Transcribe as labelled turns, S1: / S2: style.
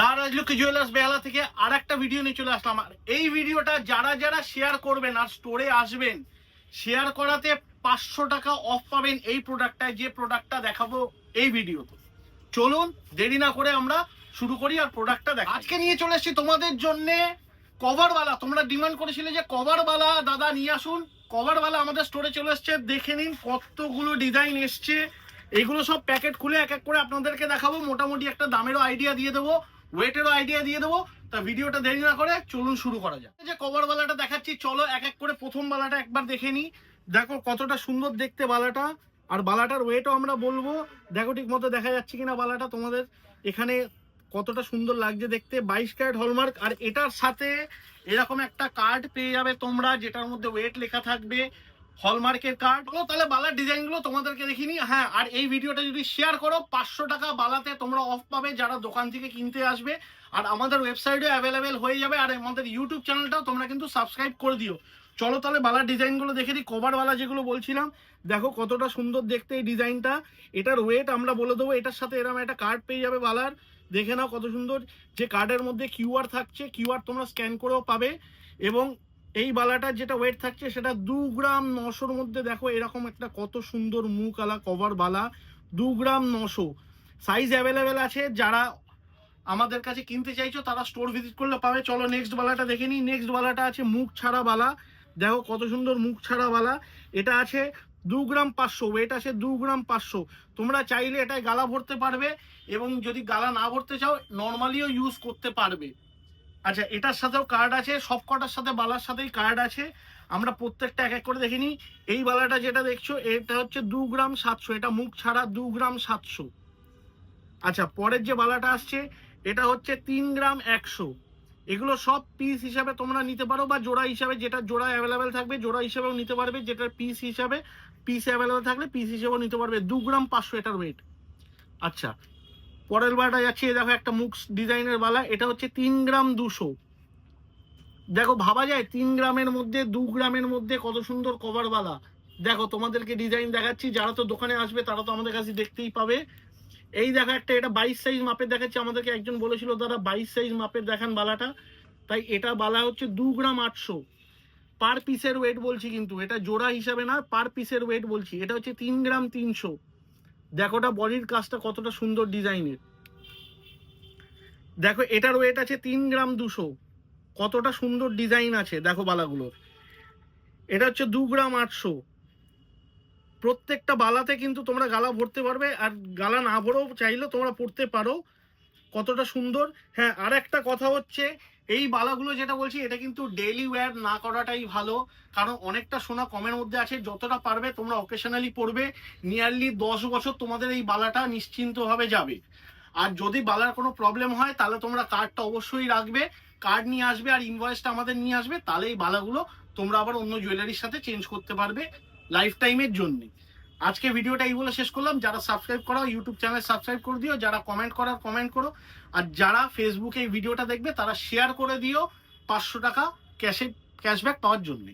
S1: তার রাজলক্ষ্মী জুয়েলার্স বেহালা থেকে আর একটা ভিডিও নিয়ে চলে আসলাম। আর এই ভিডিওটা যারা যারা শেয়ার করবেন আর স্টোরে আসবেন শেয়ার করাতে পাঁচশো টাকা অফ পাবেন এই প্রোডাক্টটায় যে প্রোডাক্টটা দেখাবো এই ভিডিওতে চলুন, দেরি না করে আমরা শুরু করি আর প্রোডাক্টটা দেখ আজকে নিয়ে চলে এসেছি তোমাদের জন্য কভারওয়ালা তোমরা ডিমান্ড করেছিলে যে কভারওয়ালা দাদা নিয়ে আসুন। কভারওয়ালা আমাদের স্টোরে চলে এসছে। দেখে নিন কতগুলো ডিজাইন এসছে। এগুলো সব প্যাকেট খুলে এক এক করে আপনাদেরকে দেখাবো। মোটামুটি একটা দামেরও আইডিয়া দিয়ে দেবো। ওয়েটেরও আইডিয়া দিয়ে দেবো। তা ভিডিওটা দেরি না করে চলুন শুরু করা যাক। যে কভার বালাটা দেখাচ্ছি, চলো এক এক করে প্রথম বালাটা একবার দেখে নিই। দেখো কতটা সুন্দর দেখতে বালাটা। আর বালাটার ওয়েটও আমরা বলব। দেখো ঠিক মতো দেখা যাচ্ছে কিনা বালাটা তোমাদের। এখানে কতটা সুন্দর লাগছে দেখতে। বাইশ ক্যারেট হলমার্ক আর এটার সাথে এরকম একটা কার্ড পেয়ে যাবে তোমরা, যেটার মধ্যে ওয়েট লেখা থাকবে। হলমার্কের কার্ড তাহলে বালার ডিজাইনগুলো তোমাদেরকে দেখিনি? হ্যাঁ আর এই ভিডিওটা যদি শেয়ার করো, পাঁচশো টাকা বালাতে তোমরা অফ পাবে যারা দোকান থেকে কিনতে আসবে। আর আমাদের ওয়েবসাইটে অ্যাভেলেবেল হয়ে যাবে, আর আমাদের ইউটিউব চ্যানেলটাও তোমরা কিন্তু সাবস্ক্রাইব করে দিও। চলো তাহলে বালার ডিজাইনগুলো দেখে দিই কভারওয়ালা যেগুলো বলছিলাম। দেখো কতটা সুন্দর দেখতে এই ডিজাইনটা এটার ওয়েট আমরা বলে দেবো, এটার সাথে এরকম একটা কার্ড পেয়ে যাবে বালার। দেখে নাও কত সুন্দর। যে কার্ডের মধ্যে কিউআর থাকছে কিউআর তোমরা স্ক্যান করেও পাবে। এবং এই বালাটার যেটা ওয়েট থাকছে সেটা দু গ্রাম নশোর মধ্যে দেখো এরকম একটা কত সুন্দর মুখ আলা কভার বালা। দু গ্রাম নশো। সাইজ অ্যাভেলেবেল আছে, যারা আমাদের কাছে কিনতে চাইছো, তারা স্টোর ভিজিট করলে পাবে। চলো নেক্সট বালাটা দেখে নিই। নেক্সট বালাটা আছে মুখ ছাড়া বালা। দেখো কত সুন্দর মুখ ছাড়া বালা। এটা আছে দু গ্রাম পাঁচশো। ওয়েট আছে দু গ্রাম পাঁচশো। তোমরা চাইলে এটায় গালা ভরতে পারবে এবং যদি গালা না ভরতে চাও নর্মালিও ইউজ করতে পারবে। আচ্ছা এটার সাথেও কার্ড আছে সব কটার সাথে বালার সাথেই কার্ড আছে। আমরা প্রত্যেকটা এক এক করে দেখে নিই। এই বালাটা যেটা দেখছ, এটা হচ্ছে দু গ্রাম সাতশো। এটা মুখ ছাড়া দু গ্রাম সাতশো। আচ্ছা পরের যে বালাটা আসছে, এটা হচ্ছে তিন গ্রাম একশো। এগুলো সব পিস হিসাবে তোমরা নিতে পারো বা জোড়া হিসাবে যেটা জোড়া অ্যাভেলেবেল থাকবে, জোড়া হিসাবেও নিতে পারবে। যেটার পিস হিসাবে পিস অ্যাভেলেবেল থাকলে পিস হিসাবেও নিতে পারবে। দু গ্রাম পাঁচশো এটার ওয়েট আচ্ছা পরের বালাটা যাচ্ছে দেখো একটা মুখ ডিজাইনের বালা, এটা হচ্ছে তিন গ্রাম দুশো। দেখো, ভাবা যায় তিন গ্রামের মধ্যে, দু গ্রামের মধ্যে কত সুন্দর কভার বালা। দেখো, তোমাদেরকে ডিজাইন দেখাচ্ছি, যারা তো দোকানে আসবে তারা তো আমাদের কাছে দেখতেই পাবে। এই দেখো একটা, এটা বাইশ সাইজ মাপের দেখাচ্ছি, আমাদেরকে একজন বলেছিল, দাদা, বাইশ সাইজ মাপের দেখান বালাটা। তাই এটা বালা হচ্ছে দু গ্রাম আটশো। পার পিসের ওয়েট বলছি কিন্তু, এটা জোড়া হিসাবে না, পার পিসের ওয়েট বলছি। এটা হচ্ছে তিন গ্রাম তিনশো। দেখোটা বডির কাজটা কতটা সুন্দর ডিজাইনের। দেখো এটার ওয়েট আছে তিন গ্রাম দুশো। কতটা সুন্দর ডিজাইন আছে দেখো বালাগুলোর। এটা হচ্ছে দু গ্রাম আটশো। প্রত্যেকটা বালাতে কিন্তু তোমরা গালা ভরতে পারবে আর গালা না ভরেও চাইলেও তোমরা পড়তে পারো কতটা সুন্দর। হ্যাঁ আর একটা কথা হচ্ছে এই বালাগুলো যেটা বলছি, এটা কিন্তু ডেইলি ওয়্যার না করাটাই ভালো। কারণ অনেকটা সোনা কমের মধ্যে আছে, যতটা পারবে তোমরা অকেশনালি পড়বে নিয়ারলি দশ বছর তোমাদের এই বালাটা নিশ্চিন্তভাবে যাবে। আর যদি বালার কোনো প্রবলেম হয়, তাহলে তোমরা কার্ডটা অবশ্যই রাখবে। কার্ড নিয়ে আসবে আর ইনভয়েসটা আমাদের নিয়ে আসবে, তাহলে এই বালাগুলো তোমরা আবার অন্য জুয়েলারির সাথে চেঞ্জ করতে পারবে লাইফ টাইমের জন্য। আজকে ভিডিওটা এই বলে শেষ করলাম। যারা সাবস্ক্রাইব করা ইউটিউব চ্যানেল সাবস্ক্রাইব করে দিও, যারা কমেন্ট করার কমেন্ট করো। আর যারা ফেসবুকে এই ভিডিওটা দেখবে, তারা শেয়ার করে দিও পাঁচশো টাকা ক্যাশে ক্যাশব্যাক পাওয়ার জন্য।